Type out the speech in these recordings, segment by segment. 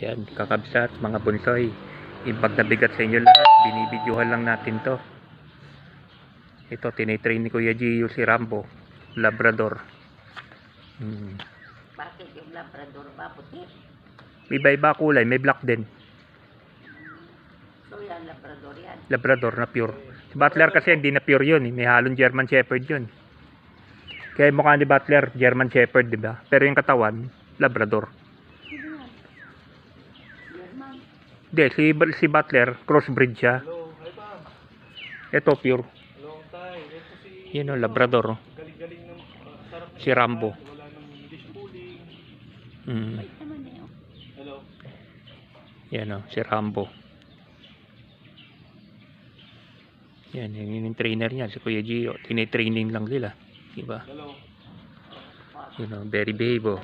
Yan, kakabsat, mga bunsoy. Imbag na bigat sa inyo lahat, binibidyohan lang natin to. Ito, tinitrain ni Kuya Gio si Rambo, Labrador. Hmm. Bakit yung Labrador ba puti? Iba-iba kulay, may black din. So yan, Labrador yan. Labrador na pure. Si Butler kasi hindi na pure yun, eh. may halong German Shepherd yun. Kaya mukha ni Butler, German Shepherd, di ba? Pero yung katawan, Labrador. Yan? Hindi, si, si Butler, crossbreed siya. Ito, pure. Yun o, Labrador. oh. Sarap ng Si Rambo. Mm. Oh. Yan o, si Rambo. Yan, yun yung trainer niya, si Kuya Gio. Tinitraining lang nila. Diba? Hello. O, very behave.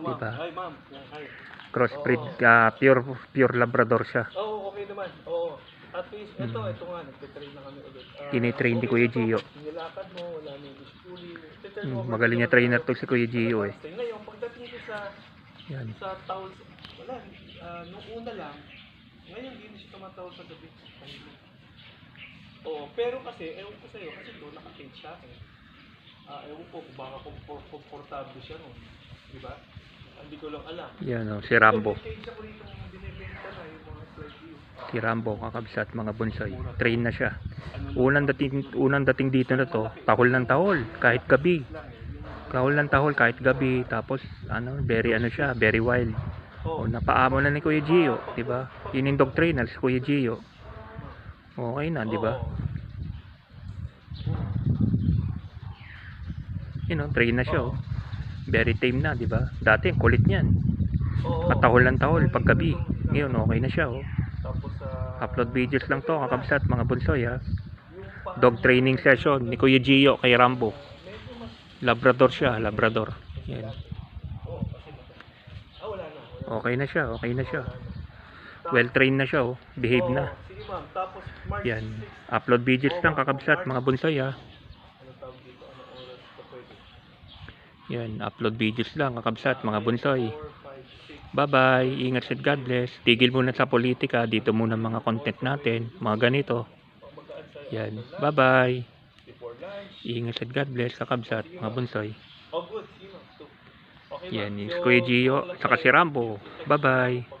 Ma'am. Diba? Hi ma'am. Yan, hi. Crossbreed, ah, pure, pure Labrador siya. Oo, okay naman. Oo. At least, ito, Mm. ito nga, nagtitrain na kami ulit. Ah, Tinitrain ni Kuya ito. Gio. Nilakad mo, wala nang dish pulling. Titrain Mm, magaling niya trainer to si Kuya Gio eh. Ngayon, pagdating ko sa Yan. sa towels, wala, ah, nung una lang, ngayon hindi na siya tumatawag sa gabi. Oo, pero kasi, ewan ko sa'yo, kasi doon nakakage siya eh. Ah, ewan ko kung baka kompor- komportable siya no. Di ba? Hindi ko lang alam. Yan o, si Rambo. Si Rambo, kakabsat, mga bonsai. Train na siya. Ano Unang dating, unang dating dito na to, tahol ng tahol, kahit gabi. eh. Tahol ng tahol, kahit gabi. Tapos, ano, very ano siya, very wild. oh, O, napaamo na ni Kuya Gio, di ba? Yun yung dog trainer, si Kuya Gio. Okay na, di ba? Yun o, train na siya, oh. Very tame na, di ba? Dati, kulit niyan. Oo. Patahol ng tahol, pag gabi. Ngayon, okay na siya, oh. Tapos sa... Upload videos lang to, kakabsat, mga bunsoy, ha. pa- Dog training session ni Kuya Gio kay Rambo. Labrador siya, Labrador. Yan. Ah, Okay na siya, okay na siya. Well trained na siya, oh. Behave na. Yan. 6, Upload videos lang, kakabsat, mga bunsoy, ha. ano tawag dito, ano oras ka pwede? Yan, upload videos lang, kakabsat, mga bunsoy. 4, 5, 6, Bye-bye. Ingat sa God bless. Tigil muna sa politika. Dito muna mga content natin. Mga ganito. Yan. Bye-bye. Ingat sa God bless. Kakabsat. Mga bunsoy. Yan. Yung So, Kuya Gio. lang Saka si Rambo. Bye-bye.